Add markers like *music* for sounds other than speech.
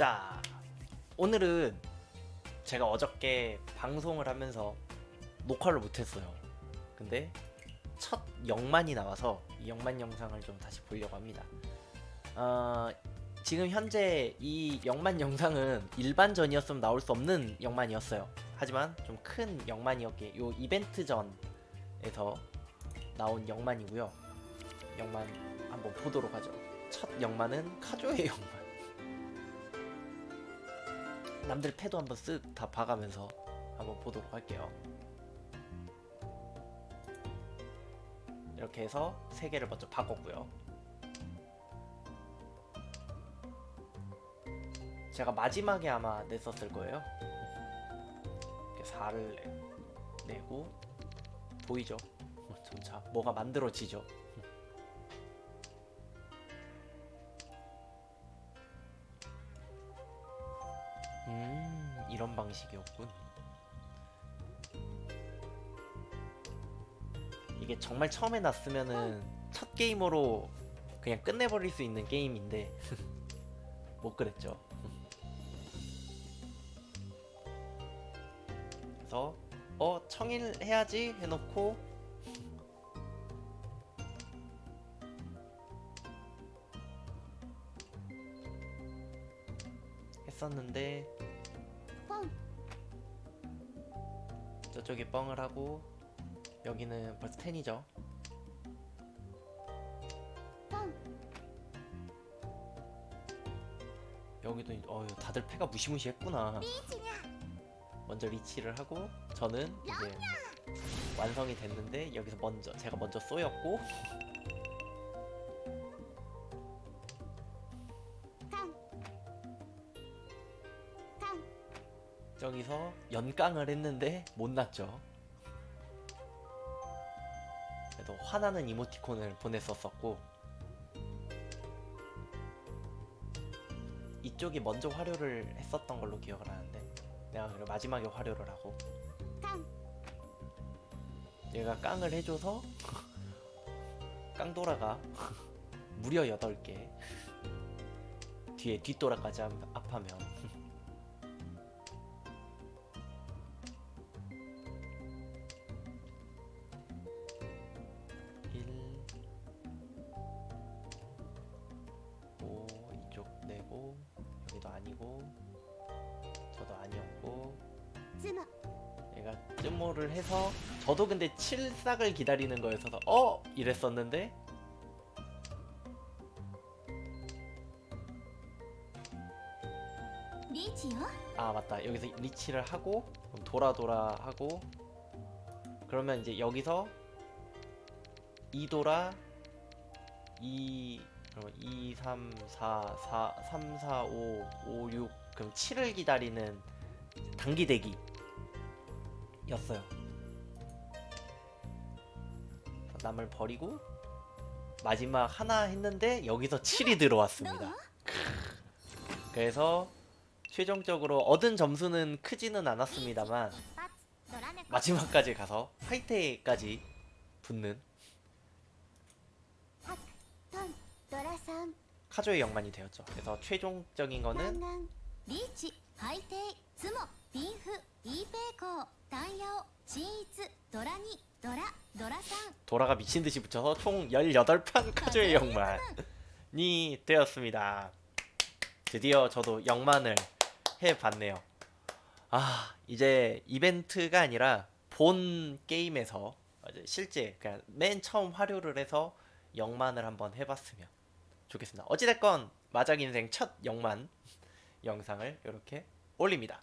자, 오늘은 제가 어저께 방송을 하면서 녹화를 못했어요. 근데 첫 영만이 나와서 이 영만 영상을 좀 다시 보려고 합니다. 어, 지금 현재 이 영만 영상은 일반전이었으면 나올 수 없는 영만이었어요. 하지만 좀 큰 영만이었기에 요 이벤트 전에서 나온 영만이고요. 영만 한번 보도록 하죠. 첫 영만은 카조의 영만. 남들 패도 한번 쓱 다 봐가면서 한번 보도록 할게요. 이렇게 해서 세 개를 먼저 바꿨고요. 제가 마지막에 아마 냈었을 거예요. 이렇게 4를 내, 내고 보이죠? 점차 뭐가 만들어지죠. 이런 방식이었군. 이게 정말 처음에 났으면은 첫 게임으로 그냥 끝내버릴 수 있는 게임인데 *laughs* 못 그랬죠. 그래서 어 청일 해야지 해놓고 *laughs* 했었는데 저쪽이 뻥을 하고 여기는 벌써 텐이죠. 뻥 여기도 어 다들 패가 무시무시했구나. 먼저 리치를 하고 저는 이제 완성이 됐는데 여기서 먼저 제가 먼저 쏘였고 저기서 연깡을 했는데 못 났죠. 그래도 화나는 이모티콘을 보냈었었고 이쪽이 먼저 화료를 했었던 걸로 기억을 하는데 내가 그래 마지막에 화료를 하고 깡. 얘가 깡을 해줘서 깡도라가 무려 8개 뒤에 뒷도라까지 함- 합하면 아니고 저도 아니었고 얘가 쯔모를 해서 저도 근데 칠삭을 기다리는 거였어서 어? 이랬었는데 아 맞다. 여기서 리치를 하고 돌아 돌아 하고 그러면 이제 여기서 이도라 이 그러면 2, 3, 4, 4, 3, 4, 5, 5, 6 그럼 7을 기다리는 단기 대기 였어요. 남을 버리고 마지막 하나 했는데 여기서 7이 들어왔습니다. *laughs* 그래서 최종적으로 얻은 점수는 크지는 않았습니다만 마지막까지 가서 화이트까지 붙는 사조의 연관이 되었죠. 그래서 최종적인 거는 리치, 하이테 스모, 빈후, 이베코 단야오, 진이츠, 도라니, 도라, 도라상 도라가 미친 듯이 붙여서 총 18판 카조의 영만이 되었습니다. 드디어 저도 영만을 해봤네요. 아 이제 이벤트가 아니라 본 게임에서 실제 그냥 맨 처음 활용을 해서 영만을 한번 해봤으면 좋겠습니다. 어찌됐건 마작 인생 첫 영만 영상을 이렇게 올립니다.